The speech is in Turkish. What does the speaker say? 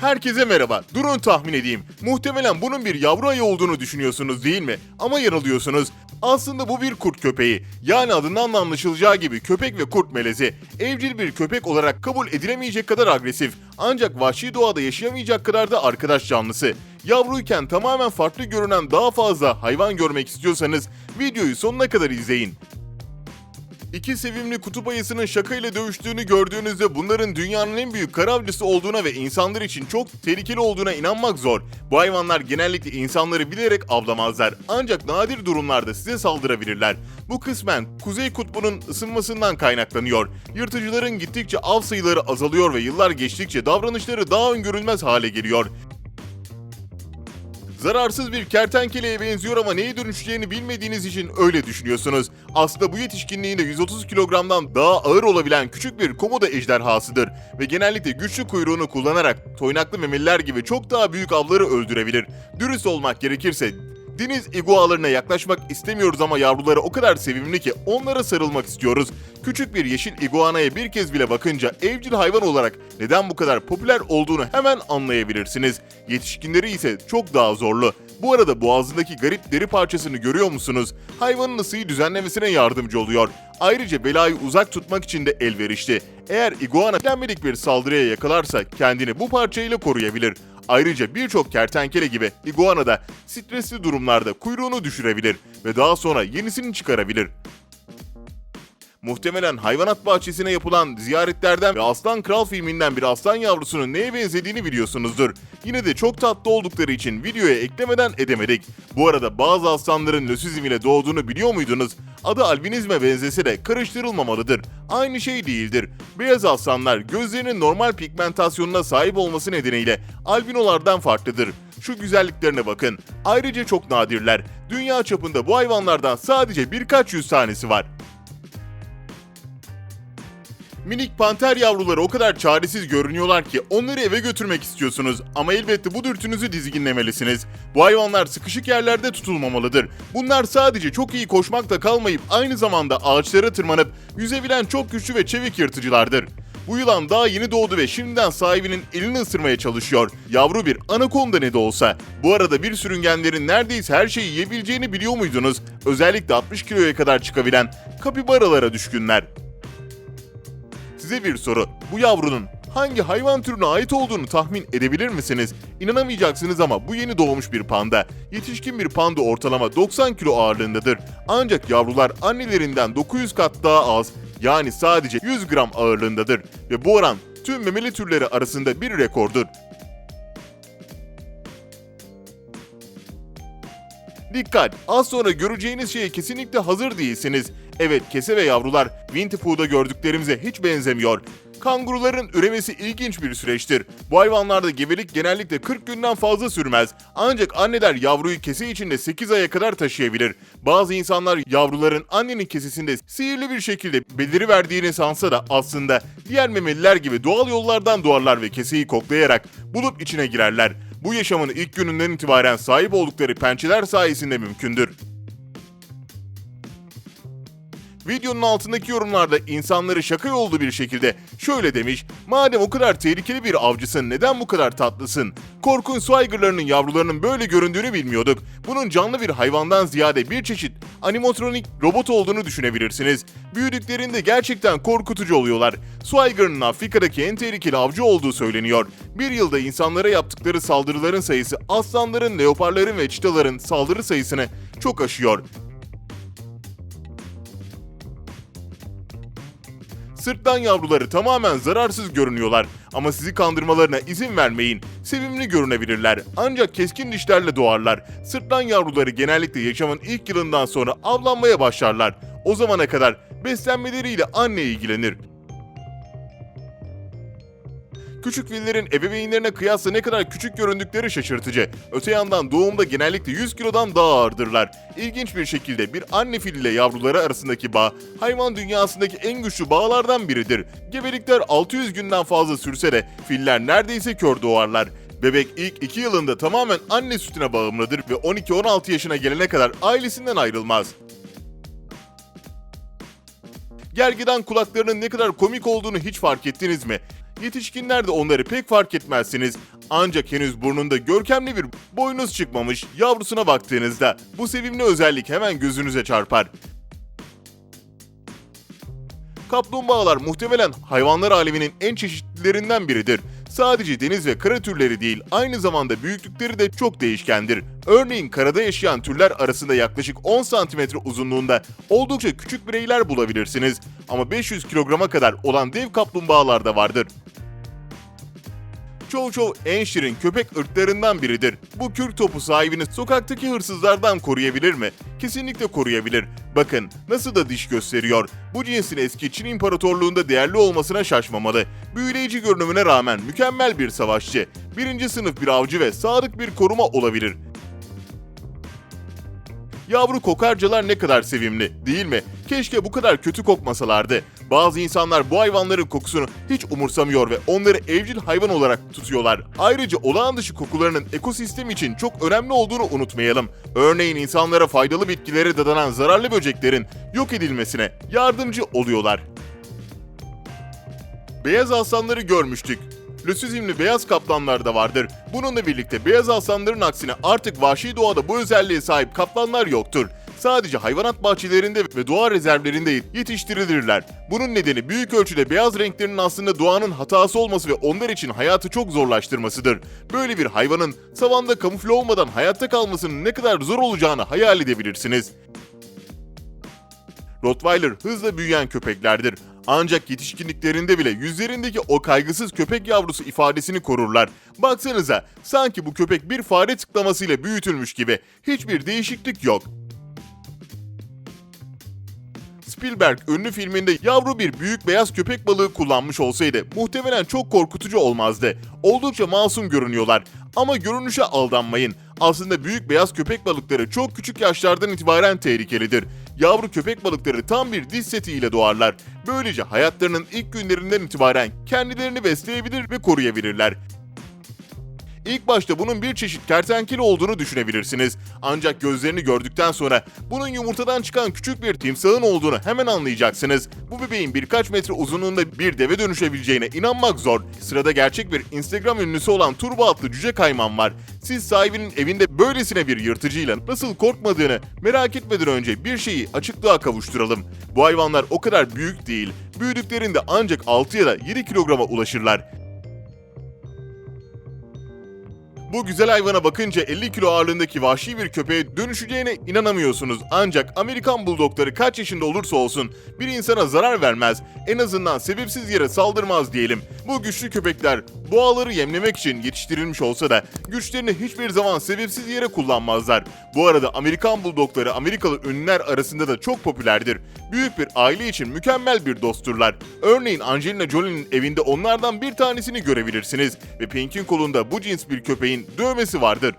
Herkese merhaba. Durun tahmin edeyim. Muhtemelen bunun bir yavru ayı olduğunu düşünüyorsunuz değil mi? Ama yanılıyorsunuz. Aslında bu bir kurt köpeği. Yani adından da anlaşılacağı gibi köpek ve kurt melezi. Evcil bir köpek olarak kabul edilemeyecek kadar agresif. Ancak vahşi doğada yaşayamayacak kadar da arkadaş canlısı. Yavruyken tamamen farklı görünen daha fazla hayvan görmek istiyorsanız videoyu sonuna kadar izleyin. İki sevimli kutup ayısının şakayla dövüştüğünü gördüğünüzde bunların dünyanın en büyük kara avcısı olduğuna ve insanlar için çok tehlikeli olduğuna inanmak zor. Bu hayvanlar genellikle insanları bilerek avlamazlar. Ancak nadir durumlarda size saldırabilirler. Bu kısmen Kuzey Kutbu'nun ısınmasından kaynaklanıyor. Yırtıcıların gittikçe av sayıları azalıyor ve yıllar geçtikçe davranışları daha öngörülmez hale geliyor. Zararsız bir kertenkeleye benziyor ama neye dönüşeceğini bilmediğiniz için öyle düşünüyorsunuz. Aslında bu yetişkinliğinde 130 kilogramdan daha ağır olabilen küçük bir komodo ejderhasıdır ve genellikle güçlü kuyruğunu kullanarak toynaklı memeliler gibi çok daha büyük avları öldürebilir. Dürüst olmak gerekirse Deniz igualarına yaklaşmak istemiyoruz ama yavruları o kadar sevimli ki onlara sarılmak istiyoruz. Küçük bir yeşil iguanaya bir kez bile bakınca evcil hayvan olarak neden bu kadar popüler olduğunu hemen anlayabilirsiniz. Yetişkinleri ise çok daha zorlu. Bu arada boğazındaki garip deri parçasını görüyor musunuz? Hayvanın ısıyı düzenlemesine yardımcı oluyor. Ayrıca belayı uzak tutmak için de elverişli. Eğer iguana beklenmedik bir saldırıya yakalarsa kendini bu parçayla koruyabilir. Ayrıca birçok kertenkele gibi iguana da stresli durumlarda kuyruğunu düşürebilir ve daha sonra yenisini çıkarabilir. Muhtemelen hayvanat bahçesine yapılan ziyaretlerden ve Aslan Kral filminden bir aslan yavrusunun neye benzediğini biliyorsunuzdur. Yine de çok tatlı oldukları için videoya eklemeden edemedik. Bu arada bazı aslanların lösizm ile doğduğunu biliyor muydunuz? Adı albinizme benzese de karıştırılmamalıdır. Aynı şey değildir. Beyaz aslanlar gözlerinin normal pigmentasyonuna sahip olması nedeniyle albinolardan farklıdır. Şu güzelliklerine bakın. Ayrıca çok nadirler. Dünya çapında bu hayvanlardan sadece birkaç yüz tanesi var. Minik panter yavruları o kadar çaresiz görünüyorlar ki onları eve götürmek istiyorsunuz ama elbette bu dürtünüzü dizginlemelisiniz. Bu hayvanlar sıkışık yerlerde tutulmamalıdır. Bunlar sadece çok iyi koşmakta kalmayıp aynı zamanda ağaçlara tırmanıp yüzebilen çok güçlü ve çevik yırtıcılardır. Bu yılan daha yeni doğdu ve şimdiden sahibinin elini ısırmaya çalışıyor. Yavru bir anakonda ne de olsa. Bu arada bir sürüngenlerin neredeyse her şeyi yiyebileceğini biliyor muydunuz? Özellikle 60 kiloya kadar çıkabilen kapibaralara düşkünler. Size bir soru. Bu yavrunun hangi hayvan türüne ait olduğunu tahmin edebilir misiniz? İnanamayacaksınız ama bu yeni doğmuş bir panda. Yetişkin bir panda ortalama 90 kilo ağırlığındadır. Ancak yavrular annelerinden 900 kat daha az yani sadece 100 gram ağırlığındadır ve bu oran tüm memeli türleri arasında bir rekordur. Dikkat! Az sonra göreceğiniz şeye kesinlikle hazır değilsiniz. Evet, kese ve yavrular Winter Pooh'da gördüklerimize hiç benzemiyor. Kanguruların üremesi ilginç bir süreçtir. Bu hayvanlarda gebelik genellikle 40 günden fazla sürmez. Ancak anneler yavruyu kese içinde 8 aya kadar taşıyabilir. Bazı insanlar yavruların annenin kesesinde sihirli bir şekilde beliri verdiğini sansa da aslında diğer memeliler gibi doğal yollardan doğarlar ve keseyi koklayarak bulup içine girerler. Bu yaşamın ilk gününden itibaren sahip oldukları pençeler sayesinde mümkündür. Videonun altındaki yorumlarda insanları şaka yollu bir şekilde şöyle demiş. Madem o kadar tehlikeli bir avcısın neden bu kadar tatlısın? Korkunç su yavrularının böyle göründüğünü bilmiyorduk. Bunun canlı bir hayvandan ziyade bir çeşit animatronik robot olduğunu düşünebilirsiniz. Büyüdüklerinde gerçekten korkutucu oluyorlar. Su Afrika'daki en tehlikeli avcı olduğu söyleniyor. Bir yılda insanlara yaptıkları saldırıların sayısı aslanların, leoparların ve çitaların saldırı sayısını çok aşıyor. Sırtlan yavruları tamamen zararsız görünüyorlar ama sizi kandırmalarına izin vermeyin. Sevimli görünebilirler ancak keskin dişlerle doğarlar. Sırtlan yavruları genellikle yaşamın ilk yılından sonra avlanmaya başlarlar. O zamana kadar beslenmeleriyle anne ilgilenir. Küçük fillerin ebeveynlerine kıyasla ne kadar küçük göründükleri şaşırtıcı. Öte yandan doğumda genellikle 100 kilodan daha ağırdırlar. İlginç bir şekilde bir anne fil ile yavruları arasındaki bağ, hayvan dünyasındaki en güçlü bağlardan biridir. Gebelikler 600 günden fazla sürse de filler neredeyse kör doğarlar. Bebek ilk 2 yılında tamamen anne sütüne bağımlıdır ve 12-16 yaşına gelene kadar ailesinden ayrılmaz. Gergedan kulaklarının ne kadar komik olduğunu hiç fark ettiniz mi? Yetişkinler de onları pek fark etmezsiniz. Ancak henüz burnunda görkemli bir boynuz çıkmamış yavrusuna baktığınızda bu sevimli özellik hemen gözünüze çarpar. Kaplumbağalar muhtemelen hayvanlar aleminin en çeşitlilerinden biridir. Sadece deniz ve kara türleri değil, aynı zamanda büyüklükleri de çok değişkendir. Örneğin karada yaşayan türler arasında yaklaşık 10 santimetre uzunluğunda oldukça küçük bireyler bulabilirsiniz. Ama 500 kilograma kadar olan dev kaplumbağalar da vardır. Çoğu çoğu en şirin köpek ırklarından biridir. Bu kürk topu sahibini sokaktaki hırsızlardan koruyabilir mi? Kesinlikle koruyabilir. Bakın nasıl da diş gösteriyor. Bu cinsin eski Çin İmparatorluğunda değerli olmasına şaşmamalı. Büyüleyici görünümüne rağmen mükemmel bir savaşçı. Birinci sınıf bir avcı ve sadık bir koruma olabilir. Yavru kokarcalar ne kadar sevimli, değil mi? Keşke bu kadar kötü kokmasalardı. Bazı insanlar bu hayvanların kokusunu hiç umursamıyor ve onları evcil hayvan olarak tutuyorlar. Ayrıca olağan dışı kokularının ekosistem için çok önemli olduğunu unutmayalım. Örneğin insanlara faydalı bitkilere dadanan zararlı böceklerin yok edilmesine yardımcı oluyorlar. Beyaz aslanları görmüştük. Lösizmli beyaz kaplanlar da vardır. Bununla birlikte beyaz aslanların aksine artık vahşi doğada bu özelliğe sahip kaplanlar yoktur. Sadece hayvanat bahçelerinde ve doğa rezervlerinde yetiştirilirler. Bunun nedeni büyük ölçüde beyaz renklerinin aslında doğanın hatası olması ve onlar için hayatı çok zorlaştırmasıdır. Böyle bir hayvanın savanda kamufle olmadan hayatta kalmasının ne kadar zor olacağını hayal edebilirsiniz. Rottweiler hızla büyüyen köpeklerdir. Ancak yetişkinliklerinde bile yüzlerindeki o kaygısız köpek yavrusu ifadesini korurlar. Baksanıza, sanki bu köpek bir fare tıklamasıyla büyütülmüş gibi. Hiçbir değişiklik yok. Spielberg ünlü filminde yavru bir büyük beyaz köpek balığı kullanmış olsaydı muhtemelen çok korkutucu olmazdı. Oldukça masum görünüyorlar ama görünüşe aldanmayın. Aslında büyük beyaz köpek balıkları çok küçük yaşlardan itibaren tehlikelidir. Yavru köpek balıkları tam bir diş seti ile doğarlar. Böylece hayatlarının ilk günlerinden itibaren kendilerini besleyebilir ve koruyabilirler. İlk başta bunun bir çeşit kertenkele olduğunu düşünebilirsiniz. Ancak gözlerini gördükten sonra bunun yumurtadan çıkan küçük bir timsahın olduğunu hemen anlayacaksınız. Bu bebeğin birkaç metre uzunluğunda bir deve dönüşebileceğine inanmak zor. Sırada gerçek bir Instagram ünlüsü olan Turbo adlı cüce kayman var. Siz sahibinin evinde böylesine bir yırtıcıyla nasıl korkmadığını merak etmeden önce bir şeyi açıklığa kavuşturalım. Bu hayvanlar o kadar büyük değil. Büyüdüklerinde ancak 6 ya da 7 kilograma ulaşırlar. Bu güzel hayvana bakınca 50 kilo ağırlığındaki vahşi bir köpeğe dönüşeceğine inanamıyorsunuz. Ancak Amerikan buldogları kaç yaşında olursa olsun bir insana zarar vermez. En azından sebepsiz yere saldırmaz diyelim. Bu güçlü köpekler boğaları yemlemek için yetiştirilmiş olsa da güçlerini hiçbir zaman sebepsiz yere kullanmazlar. Bu arada Amerikan buldogları Amerikalı ünlüler arasında da çok popülerdir. Büyük bir aile için mükemmel bir dostturlar. Örneğin Angelina Jolie'nin evinde onlardan bir tanesini görebilirsiniz ve Pink'in kolunda bu cins bir köpeğin dövmesi vardır.